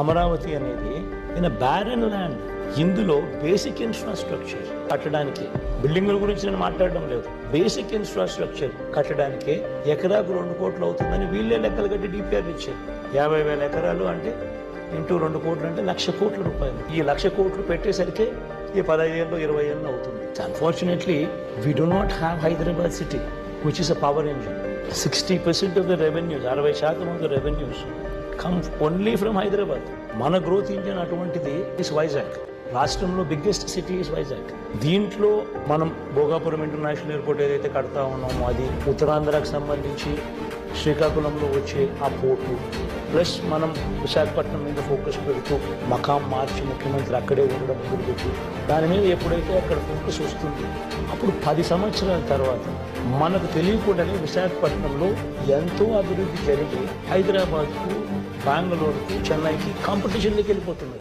అమరావతి అనేది in barren land ఇందులో basic infrastructure కట్టడానికి బిల్డింగుల గురించి నేను మాట్లాడడం లేదు. బేసిక్ ఇన్ఫ్రాస్ట్రక్చర్ కట్టడానికి ఎకరాకు రెండు కోట్లు అవుతుందని వీళ్ళే లెక్కలు కట్టి డిపిఆర్ ఇచ్చారు. యాభై వేల ఎకరాలు అంటే ఇంటూ రెండు కోట్లు అంటే లక్ష కోట్ల రూపాయలు. ఈ లక్ష కోట్లు పెట్టేసరికి ఈ పదహైదు ఇరవై ఏళ్ళు అవుతుంది. Unfortunately we do not have Hyderabad city which is a power engine sixty percent of the revenues అరవై శాతం of the revenues come only from Hyderabad మన గ్రోత్ ఇంజన్ అటువంటిది ఇస్ వైజాగ్ రాష్ట్రంలో బిగ్గెస్ట్ సిటీ ఇస్ వైజాగ్ దీంట్లో మనం భోగాపురం ఇంటర్నేషనల్ ఎయిర్పోర్ట్ ఏదైతే కడతా ఉన్నామో అది ఉత్తరాంధ్రకు సంబంధించి శ్రీకాకుళంలో వచ్చే ఆ పోర్టు ప్లస్ మనం విశాఖపట్నం మీద ఫోకస్ పెడుతూ మకాం మార్చి ముఖ్యమంత్రి అక్కడే ఉండడం మొదలుపెట్టి దాని మీద ఎప్పుడైతే అక్కడ ఫోకస్ వస్తుంది అప్పుడు పది సంవత్సరాల తర్వాత మనకు తెలియకుండానే విశాఖపట్నంలో ఎంతో అభివృద్ధి జరిగి హైదరాబాద్కు బెంగళూరుకి చెన్నైకి కాంపిటీషన్లోకి వెళ్ళిపోతుంది